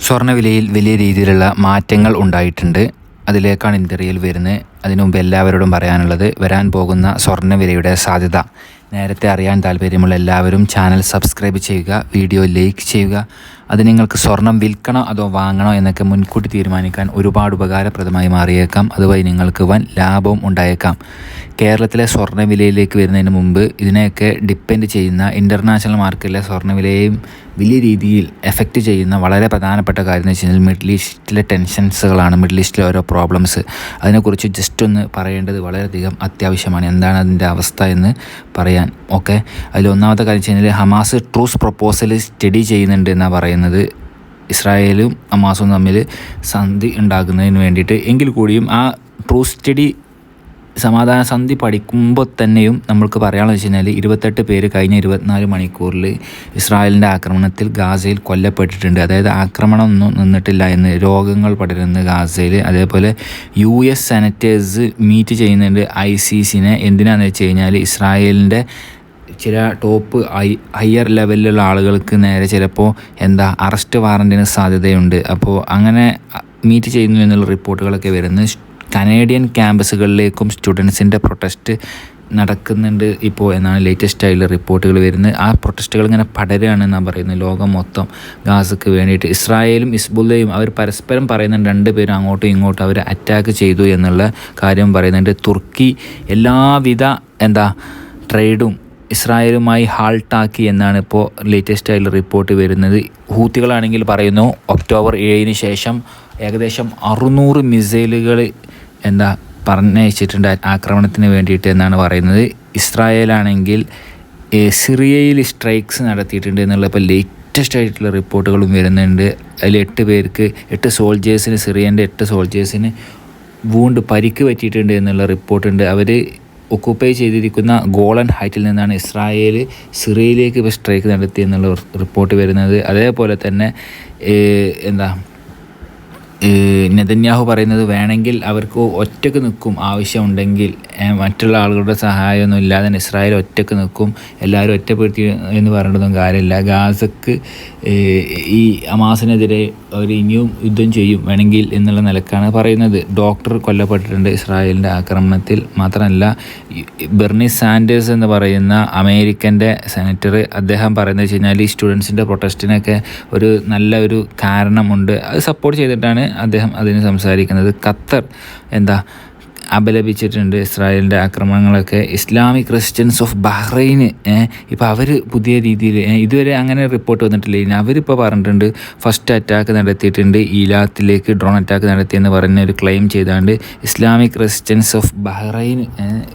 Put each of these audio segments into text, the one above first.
സ്വർണവിലയിൽ വലിയ രീതിയിലുള്ള മാറ്റങ്ങൾ ഉണ്ടായിട്ടുണ്ട്. അതിലേക്കാണ് ഇന്ത്യയിൽ വരുന്നത്. അതിനു മുമ്പ് എല്ലാവരോടും പറയാനുള്ളത് വരാൻ പോകുന്ന സ്വർണവിലയുടെ സാധ്യത. നേരത്തെ അറിയാൻ താല്പര്യമുള്ള എല്ലാവരും ചാനൽ സബ്സ്ക്രൈബ് ചെയ്യുക വീഡിയോ ലൈക്ക് ചെയ്യുക അത് നിങ്ങൾക്ക് സ്വർണം വിൽക്കണോ അതോ വാങ്ങണോ എന്നൊക്കെ മുൻകൂട്ടി തീരുമാനിക്കാൻ ഒരുപാട് ഉപകാരപ്രദമായി മാറിയേക്കാം. അതുവഴി നിങ്ങൾക്ക് വൻ ലാഭവും ഉണ്ടായേക്കാം. കേരളത്തിലെ സ്വർണവിലയിലേക്ക് വരുന്നതിന് മുമ്പ് ഇതിനെയൊക്കെ ഡിപ്പെൻഡ് ചെയ്യുന്ന ഇന്റർനാഷണൽ മാർക്കറ്റിലെ സ്വർണവിലയെയും വലിയ രീതിയിൽ എഫക്റ്റ് ചെയ്യുന്ന വളരെ പ്രധാനപ്പെട്ട കാര്യം എന്ന് വെച്ച് കഴിഞ്ഞാൽ മിഡിൽ ഈസ്റ്റിലെ ടെൻഷൻസുകളാണ് മിഡിൽ ഈസ്റ്റിലെ ഓരോ പ്രോബ്ലംസ്. അതിനെക്കുറിച്ച് ജസ്റ്റ് ഒന്ന് പറയേണ്ടത് വളരെയധികം അത്യാവശ്യമാണ്. എന്താണ് അതിന്റെ അവസ്ഥ എന്ന് പറയാൻ ഓക്കെ? അതിൽ ഒന്നാമത്തെ കാര്യം വെച്ച് കഴിഞ്ഞാൽ ഹമാസ് ട്രൂസ് പ്രൊപ്പോസൽ സ്റ്റഡി ചെയ്യുന്നുണ്ട് എന്നാണ് പറയുന്നത്. ഇസ്രായേലും ഹമാസും തമ്മിൽ സന്ധി ഉണ്ടാക്കുന്നതിന് വേണ്ടിയിട്ട് എങ്കിൽ കൂടിയും ആ ട്രൂ സ്റ്റഡി സമാധാന സന്ധി പഠിക്കുമ്പോൾ തന്നെയും നമ്മൾക്ക് പറയാമെന്ന് വെച്ച് കഴിഞ്ഞാൽ ഇരുപത്തെട്ട് പേര് കഴിഞ്ഞ ഇരുപത്തിനാല് മണിക്കൂറിൽ ഇസ്രായേലിന്റെ ആക്രമണത്തിൽ ഗാസയിൽ കൊല്ലപ്പെട്ടിട്ടുണ്ട്. അതായത് ആക്രമണം ഒന്നും നിന്നിട്ടില്ല എന്ന് രോഗങ്ങൾ പടരുന്ന ഗാസയിൽ. അതേപോലെ യു എസ് സെനറ്റേഴ്സ് മീറ്റ് ചെയ്യുന്നുണ്ട് ഐ സി സിനെ. എന്തിനാണെന്ന് വെച്ച് കഴിഞ്ഞാൽ ഇസ്രായേലിന്റെ ചില ടോപ്പ് ഹയർ ലെവലിലുള്ള ആളുകൾക്ക് നേരെ ചിലപ്പോൾ എന്താ അറസ്റ്റ് വാറന്റിന് സാധ്യതയുണ്ട്. അപ്പോൾ അങ്ങനെ മീറ്റ് ചെയ്യുന്നു എന്നുള്ള റിപ്പോർട്ടുകളൊക്കെ വരുന്നു. കനേഡിയൻ ക്യാമ്പസുകളിലേക്കും സ്റ്റുഡൻസിന്റെ പ്രൊട്ടസ്റ്റ് നടക്കുന്നുണ്ട് ഇപ്പോൾ എന്നാണ് ലേറ്റസ്റ്റ് ആയിട്ടുള്ള റിപ്പോർട്ടുകൾ വരുന്നത്. ആ പ്രൊട്ടസ്റ്റുകൾ ഇങ്ങനെ പടരുകയാണെന്നാണ് പറയുന്നത് ലോകം മൊത്തം. ഗാസക്ക് വേണ്ടിയിട്ട് ഇസ്രായേലും ഇസ്ബുല്ലയും അവർ പരസ്പരം പറയുന്നുണ്ട് രണ്ടുപേരും അങ്ങോട്ടും ഇങ്ങോട്ടും അവർ അറ്റാക്ക് ചെയ്തു എന്നുള്ള കാര്യം പറയുന്നുണ്ട്. തുർക്കി എല്ലാവിധ എന്താ ട്രേഡും ഇസ്രായേലുമായി ഹാൾട്ടാക്കി എന്നാണ് ഇപ്പോൾ ലേറ്റസ്റ്റ് ആയിട്ടുള്ള റിപ്പോർട്ട് വരുന്നത്. ഹൂത്തികളാണെങ്കിൽ പറയുന്നു ഒക്ടോബർ ഏഴിന് ശേഷം ഏകദേശം അറുന്നൂറ് മിസൈലുകൾ എന്താ പറഞ്ഞയച്ചിട്ടുണ്ട് ആക്രമണത്തിന് വേണ്ടിയിട്ട് എന്നാണ് പറയുന്നത്. ഇസ്രായേലാണെങ്കിൽ സിറിയയിൽ സ്ട്രൈക്സ് നടത്തിയിട്ടുണ്ട് എന്നുള്ള ഇപ്പോൾ ലേറ്റസ്റ്റ് ആയിട്ടുള്ള റിപ്പോർട്ടുകളും വരുന്നുണ്ട്. അതിൽ എട്ട് പേർക്ക് എട്ട് സോൾജേഴ്സിന് സിറിയന്റെ എട്ട് സോൾജേഴ്സിന് വൂണ്ട് പരിക്ക് പറ്റിയിട്ടുണ്ട് എന്നുള്ള റിപ്പോർട്ടുണ്ട് അവർ ഒക്കുപ്പൈ ചെയ്തിരിക്കുന്ന ഗോളൻ ഹൈറ്റിൽ നിന്നാണ് ഇസ്രായേൽ സിറിയയിലേക്ക് ഇപ്പോൾ സ്ട്രൈക്ക് നടത്തിയെന്നുള്ള റിപ്പോർട്ട് വരുന്നത്. അതേപോലെ തന്നെ എന്താ നെതന്യാഹു പറയുന്നത് വേണമെങ്കിൽ അവർക്ക് ഒറ്റയ്ക്ക് നിൽക്കും ആവശ്യമുണ്ടെങ്കിൽ. മറ്റുള്ള ആളുകളുടെ സഹായമൊന്നും ഇല്ലാതെ ഇസ്രായേൽ ഒറ്റയ്ക്ക് നിൽക്കും. എല്ലാവരും ഒറ്റപ്പെടുത്തി എന്ന് പറയേണ്ടതും കാര്യമില്ല. ഗാസക്ക് ഈ അമാസിനെതിരെ അവർ ഇനിയും യുദ്ധം ചെയ്യും വേണമെങ്കിൽ എന്നുള്ള നിലക്കാണ് പറയുന്നത്. ഡോക്ടർ കൊല്ലപ്പെട്ടിട്ടുണ്ട് ഇസ്രായേലിന്റെ ആക്രമണത്തിൽ. മാത്രമല്ല ബെർണി സാൻഡേഴ്സ് എന്ന് പറയുന്ന അമേരിക്കന്റെ സെനറ്റർ അദ്ദേഹം പറയുന്നത് വെച്ച് കഴിഞ്ഞാൽ ഈ സ്റ്റുഡൻസിന്റെ പ്രൊട്ടസ്റ്റിനൊക്കെ ഒരു നല്ല ഒരു കാരണമുണ്ട്. അത് സപ്പോർട്ട് ചെയ്തിട്ടാണ് അദ്ദേഹം അതിന് സംസാരിക്കുന്നത് ഖത്തർ. എന്താ? അപലപിച്ചിട്ടുണ്ട് ഇസ്രായേലിന്റെ ആക്രമണങ്ങളൊക്കെ. ഇസ്ലാമിക് ക്രിസ്ത്യൻസ് ഓഫ് ബഹ്റൈൻ ഇപ്പോൾ അവർ പുതിയ രീതിയിൽ ഇതുവരെ അങ്ങനെ റിപ്പോർട്ട് വന്നിട്ടില്ല. ഇനി അവരിപ്പോൾ പറഞ്ഞിട്ടുണ്ട് ഫസ്റ്റ് അറ്റാക്ക് നടത്തിയിട്ടുണ്ട് ഈലാത്തിലേക്ക് ഡ്രോൺ അറ്റാക്ക് നടത്തിയെന്ന് പറഞ്ഞ ഒരു claim ചെയ്താണ്ട് Islamic Christians of Bahrain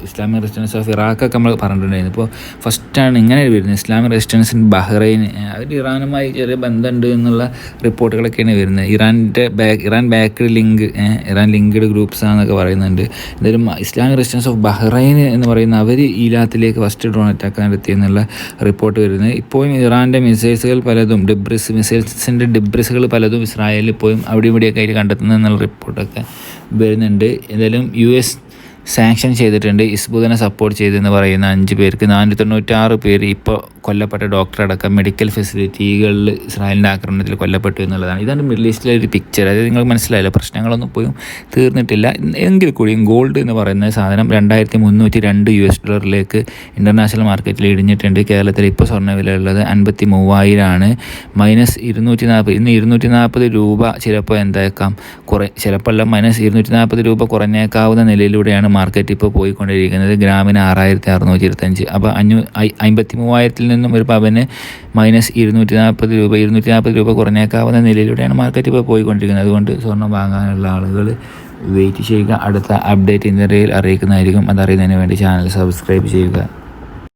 Islamic Christians of ഇറാഖൊക്കെ നമ്മൾ പറഞ്ഞിട്ടുണ്ടായിരുന്നു. ഇപ്പോൾ ഫസ്റ്റാണ് ഇങ്ങനെ വരുന്നത്. ഇസ്ലാമിക് ക്രിസ്ത്യൻസ് ഇൻ ബഹ്റൈൻ അവർ ഇറാനുമായി ചെറിയ ബന്ധമുണ്ട് എന്നുള്ള റിപ്പോർട്ടുകളൊക്കെയാണ് വരുന്നത്. ഇറാന്റെ back Iran back link Iran linked groups ആണെന്നൊക്കെ പറയുന്നുണ്ട്. എന്തായാലും ഇസ്ലാമിക് ക്രിസ്ത്യൻസ് ഓഫ് ബഹ്റൈൻ എന്ന് പറയുന്ന അവർ ഈലാത്തിലേക്ക് ഫസ്റ്റ് ഡ്രോൺ അറ്റാക്ക് നടത്തി എന്നുള്ള റിപ്പോർട്ട് വരുന്നത്. ഇപ്പോഴും ഇറാന്റെ മിസൈൽസുകൾ പലതും ഡിബ്രിസ് മിസൈൽസിന്റെ ഡിബ്രിസുകൾ പലതും ഇസ്രായേലിൽ പോയും അവിടെ ഇവിടെയൊക്കെ ആയിട്ട് കണ്ടെത്തുന്നത് എന്നുള്ള റിപ്പോർട്ടൊക്കെ വരുന്നുണ്ട്. എന്തായാലും യു എസ് സാങ്ഷൻ ചെയ്തിട്ടുണ്ട്. ഇസ്ബുദിനെ സപ്പോർട്ട് ചെയ്തെന്ന് പറയുന്ന അഞ്ച് പേർക്ക് നാനൂറ്റി തൊണ്ണൂറ്റാറ് പേര് ഇപ്പോൾ കൊല്ലപ്പെട്ട ഡോക്ടർ അടക്കം മെഡിക്കൽ ഫെസിലിറ്റികളിൽ ഇസ്രായേലിന്റെ ആക്രമണത്തിൽ കൊല്ലപ്പെട്ടു എന്നുള്ളതാണ്. ഇതാണ് മിഡിൽ ഈസ്റ്റിലെ ഒരു പിക്ചർ അതായത് നിങ്ങൾ മനസ്സിലായില്ല പ്രശ്നങ്ങളൊന്നും പോയും തീർന്നിട്ടില്ല. എങ്കിൽ കൂടിയും ഗോൾഡ് എന്ന് പറയുന്ന സാധനം രണ്ടായിരത്തി മുന്നൂറ്റി രണ്ട് യു എസ് ഡോളറിലേക്ക് ഇന്റർനാഷണൽ മാർക്കറ്റിൽ ഇടിഞ്ഞിട്ടുണ്ട്. കേരളത്തിൽ ഇപ്പോൾ സ്വർണവില ഉള്ളത് അൻപത്തി മൂവായിരമാണ് മൈനസ് ഇരുന്നൂറ്റി നാൽപ്പത് ഇന്ന് ഇരുന്നൂറ്റി നാൽപ്പത് രൂപ ചിലപ്പോൾ എന്തായേക്കാം? കുറേ ചിലപ്പോൾ മൈനസ് ഇരുന്നൂറ്റി നാൽപ്പത് രൂപ കുറഞ്ഞേക്കാവുന്ന നിലയിലൂടെയാണ് മാർക്കറ്റ് ഇപ്പോൾ പോയിക്കൊണ്ടിരിക്കുന്നത് ഗ്രാമിന് ആറായിരത്തി അറുന്നൂറ്റി ഇരുപത്തഞ്ച്. അപ്പോൾ അഞ്ഞൂ അമ്പത്തി മൂവായിരത്തിൽ നിന്നും ഒരു പവന് മൈനസ് ഇരുന്നൂറ്റി നാൽപ്പത് രൂപ ഇരുന്നൂറ്റി നാൽപ്പത് രൂപ കുറഞ്ഞേക്കാവുന്ന നിലയിലൂടെയാണ് മാർക്കറ്റ് ഇപ്പോൾ പോയിക്കൊണ്ടിരിക്കുന്നത്. അതുകൊണ്ട് സ്വർണം വാങ്ങാനുള്ള ആളുകൾ വെയിറ്റ് ചെയ്യുക. അടുത്ത അപ്ഡേറ്റ് ഇന്നറിയിൽ അറിയിക്കുന്നതായിരിക്കും. അതറിയുന്നതിന് വേണ്ടി ചാനൽ സബ്സ്ക്രൈബ് ചെയ്യുക.